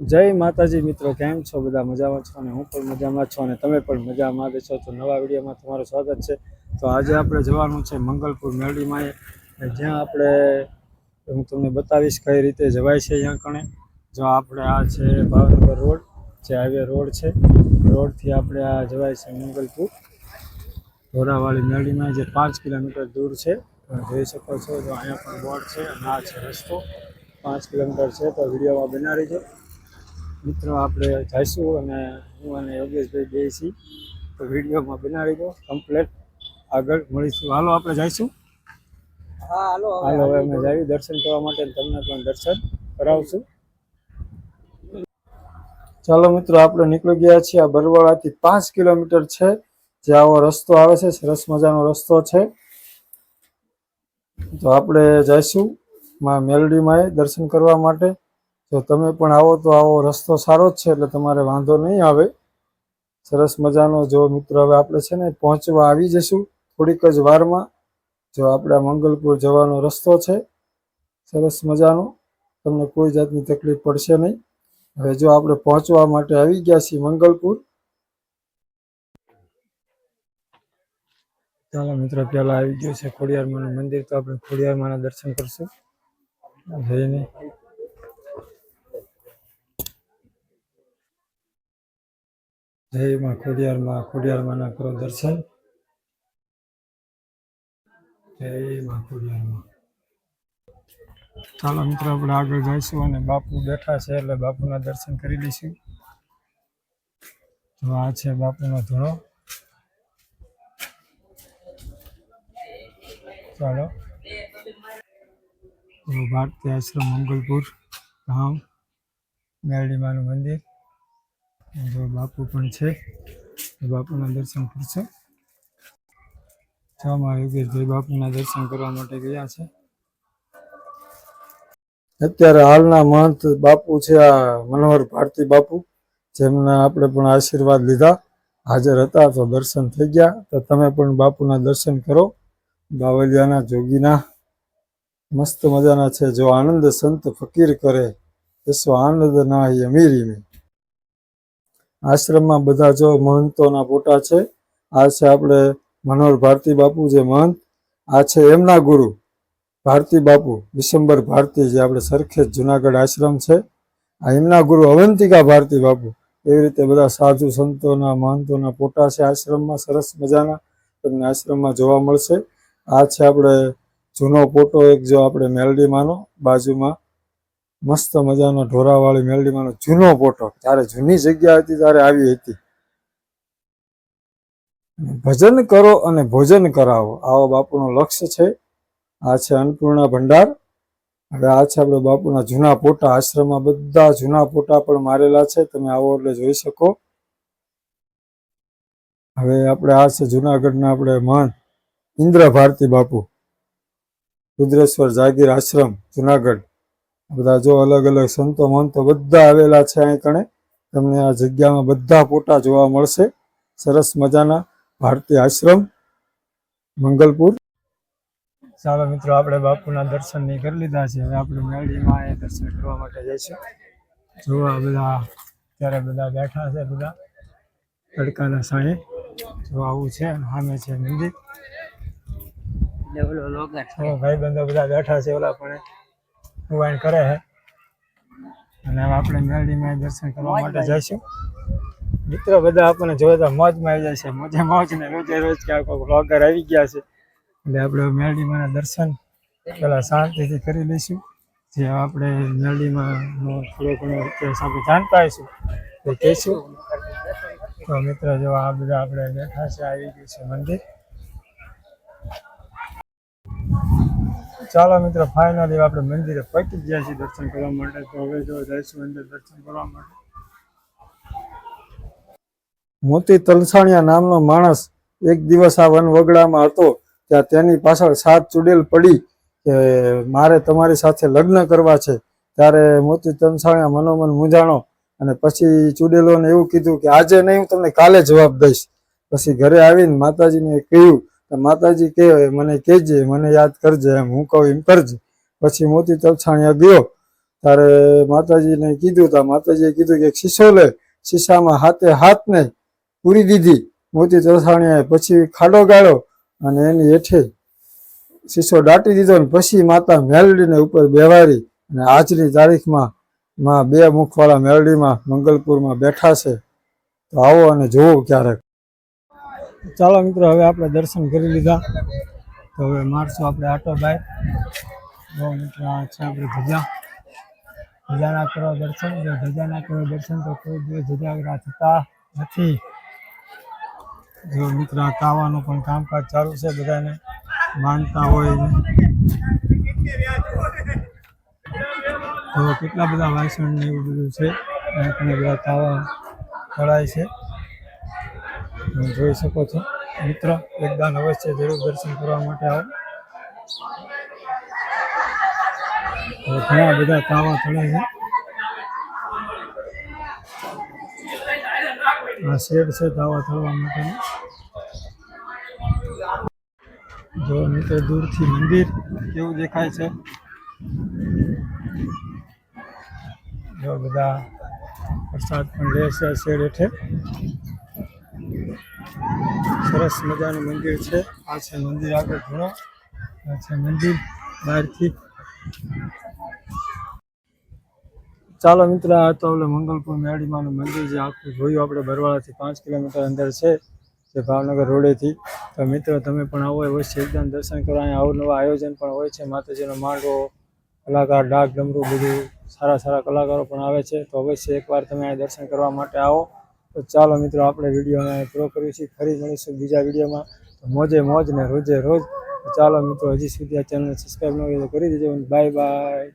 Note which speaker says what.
Speaker 1: જય માતાજી મિત્રો, કેમ છો? બધા મજામાં છો અને હું પણ મજામાં છું અને તમે પણ મજામાં છો. તો નવા વિડીયોમાં તમારું સ્વાગત છે. તો આજે આપણે જવાનું છે મંગલપુર મેળીમાં જ્યાં આપણે, હું તમને બતાવીશ કઈ રીતે જવાય છે અહીંયા કણે. જો આપણે આ છે ભાવનગર રોડ, જે હાઈવે રોડ છે. રોડથી આપણે આ જવાય છે મંગલપુર. ધોરાવાળી મેળીમાં જે પાંચ કિલોમીટર દૂર છે. તમે જોઈ શકો છો, જો અહીંયા પણ બોર્ડ છે અને આ છે રસ્તો. પાંચ કિલોમીટર છે, તો વિડીયોમાં બનાવી જો મિત્રો આપણે જઈશું અને હું અને યોગેશભાઈ બે છીએ. તો વિડીયોમાં બનાવી દો કમ્પ્લેટ આગળ મળીશું. હાલો આપણે જઈશું.
Speaker 2: હા હાલો
Speaker 1: હાલો હવે અમે જઈએ દર્શન કરવા માટે તમને પણ દર્શન કરાવશું. ચાલો મિત્રો આપણે નીકળી ગયા છીએ આ બરવાળાથી પાંચ કિલોમીટર છે જે આવો રસ્તો આવે છે સરસ મજાનો રસ્તો છે. તો આપણે જઈશું માં મેલડીમાં દર્શન કરવા માટે. જો તમે પણ આવો તો આવો, રસ્તો સારો જ છે એટલે તમારે વાંધો નહીં આવે. સરસ મજાનો જો મિત્રો હવે આપણે છે ને પહોંચવા આવી જશું થોડીક જ વારમાં. જો આપણા મંગલપુર જવાનો રસ્તો છે, સરસ મજાનો. તમને કોઈ જાતની તકલીફ પડશે નહીં. હવે જો આપણે પહોંચવા માટે આવી ગયા છીએ મંગલપુર. ચાલો મિત્રો, પહેલાં આવી ગયું છે ખોડિયારમાંનું મંદિર, તો આપણે ખોડિયારમાંના દર્શન કરશું. જઈને જય માં ખોડિયારમાં ના કરો દર્શન. જય માં ખોડિયારમાં. ચાલો મિત્રો, આપણે આગળ જઈશું અને બાપુ બેઠા છે એટલે બાપુના દર્શન કરી લઈશું. તો આ છે બાપુનો ધૂણો ચાલો. ભારતીય આશ્રમ મંગલપુર ધામ મેરડીમાનું મંદિર. બાપુ પણ છે. બાપુના દર્શન કરશે. છમાં યોગેશભાઈ બાપુના દર્શન કરવા માટે ગયા છે. અત્યારે હાલના મહંત બાપુ છે આ મનોહર ભારતી બાપુ, જેમના આપણે પણ આશીર્વાદ લીધા, હાજર હતા તો દર્શન થઈ ગયા. તો તમે પણ બાપુના દર્શન કરો. બાવલિયાના જોગીના મસ્ત મજાના છે. જો આનંદ સંત ફકીર કરે એસો આનંદ નાહી અમીરી મેં આશ્રમમાં બધા જો મહંતોના ફોટા છે, આ છે આપણે મનોહર ભારતી બાપુ જે મહંત, આ છે એમના ગુરુ ભારતી બાપુ, વિશંબર ભારતી જે આપણે સરખેજ જુનાગઢ આશ્રમ છે. આ એમના ગુરુ અવંતિકા ભારતી બાપુ. એવી રીતે બધા સાધુ સંતોના, મહંતોના ફોટા છે આશ્રમમાં, સરસ મજાના. તમને આશ્રમમાં જોવા મળશે. આ છે આપણે જૂનો ફોટો એક જો આપણે મેલડીમાંનો બાજુમાં મસ્ત મજાનો ઢોરાવાળી મેલડીમાંનો જૂનો ફોટો ત્યારે જૂની જગ્યા હતી, ત્યારે આવી હતી. ભજન કરો અને ભોજન કરાવો. આવો બાપુનો લક્ષ્ય છે. આ છે અન્નપૂર્ણા ભંડાર. હવે આ છે આપણે બાપુના જૂના ફોટા આશ્રમમાં બધા જૂના ફોટા પણ મારેલા છે. તમે આવો એટલે જોઈ શકો. હવે આપણે આ છે જુનાગઢના આપણે મહાન ઇન્દ્ર ભારતી બાપુ. રુદ્રેશ્વર જાગીર આશ્રમ, જુનાગઢ. બધા જો અલગ અલગ સંતો મંતો બધા આવેલા છે અહીં કણે. તમને આ જગ્યામાં બધા ફોટા જોવા મળશે. સરસ મજાના ભારતીય આશ્રમ મંગલપુર. ચાલો મિત્રો આપણે બાપુના દર્શન નહીં કરી લીધા છે. હવે આપણે મેળીમાં એ દર્શન કરવા માટે જઈશું. જોવા બધા ત્યારે બધા બેઠા છે બધા તડકાના સાંયે. જો આવું છે સામે છે મંદિર. ભાઈ બંધો બધા બેઠા છે ઓલા પણ. ઉવાણ કરે છે અને હવે આપણે મેરડીમાં દર્શન કરવા માટે જઈશું. મિત્રો બધા આપણને જોતા મોજમાં આવી જાય છે. મોજે મોજ ને રોજે રોજ કે કોઈ બ્લોગર આવી ગયા છે. એટલે આપણે મેરડીમાં દર્શન પેલા શાંતિથી કરી લઈશું. જે આપણે મેરડીમાં થોડો ઘણો ઇતિહાસ આપણે જાણતા હોઈશું. તો કહીશું. તો મિત્રો જો આ બધા આપણે બેઠા છે આવી ગયું છે મંદિર. ચાલો મિત્રો ફાઇનલી આપણે મંદિરે પહોંચી ગયા છીએ દર્શન કરવા માટે. તો હવે જો જઈશું અંદર દર્શન કરવા માટે. મોતી તલસાણિયા નામનો માણસ એક દિવસ આ વન વગડામાં હતો, ત્યાં તેની પાછળ સાત ચુડેલ પડી કે મારે તમારી સાથે લગ્ન કરવા છે. ત્યારે મોતી તલસાણિયા મનોમન મૂંઝાણો અને પછી ચુડેલોને એવું કીધું કે આજે નહીં, હું તમને કાલે જવાબ દઈશ. પછી ઘરે આવીને માતાજીને કહ્યું માતાજી કે મને કહેજે, મને યાદ કરજે, એમ હું કહું, એમ કરજે. પછી મોતી તલછાણિયા ગયો. ત્યારે માતાજીને કીધું, તા માતાજીએ કીધું કે, શીશો લે. શીશામાં હાથે હાથ ને પૂરી દીધી મોતી તરસાણીએ પછી ખાડો ગાળો અને એની હેઠે શીશો દાટી દીધો ને પછી માતા મેલડીને ઉપર બેવારી અને આજની તારીખમાં માં બે મુખવાળા મેલડીમાં મંગલપુરમાં બેઠા છે. તો આવો અને જોવો ક્યારેક. ચાલો મિત્રો, હવે આપણે દર્શન કરી લીધા. તો હવે મારશું આપણે આટો ભાઈ. મિત્ર છે આપણે ધજા. ધજાના કરો દર્શન, જો ધજાના કરો દર્શન તો કોઈ દિવસ ધજાગરા થતા નથી. જો મિત્રો, આ તાવાનું પણ કામકાજ ચાલુ છે, બધાને માનતા હોય તો કેટલા બધા વાસણ ને એવું બધું છે અને બધા તાવા ચડાય છે. જોઈ શકો છો. મિત્ર એકદાન અવશ્ય જરૂર દર્શન કરવા માટે આવો. ઘણા બધા તાવા ચડે છે. આ શેડ છે તાવા ચડવા માટે જો મિત્રો, દૂરથી મંદિર કેવું દેખાય છે? જો બધા પ્રસાદ પણ લે છે શેડ હેઠે. સરસ મજાનું મંદિર છે. આ છે મંદિર આગળ ઘણો આ છે મંદિર બહારથી. ચાલો મિત્ર, આ તો આપણે મંગલપુર મેળીમાનું મંદિર જે આખું જોયું, આપણે બરવાળાથી પાંચ કિલોમીટર અંદર છે, જે ભાવનગર રોડેથી. તો મિત્રો, તમે પણ આવો અવશ્ય એકદમ દર્શન કરવા અહીંયા અવનવા આયોજન પણ હોય છે, માતાજીનો માંડવો કલાકાર ડાક ડમરું, બધું સારા સારા કલાકારો પણ આવે છે. તો અવશ્ય એકવાર તમે અહીંયા દર્શન કરવા માટે આવો. તો ચાલો મિત્રો, આપણે વિડીયોને પૂરો કરીએ છીએ. ફરી મળીશું બીજા વિડીયોમાં. તો મોજે મોજ ને રોજે રોજ. ચાલો મિત્રો, હજી સુધી આ ચેનલ સબસ્ક્રાઈબ ન કરી દેજો. Bye bye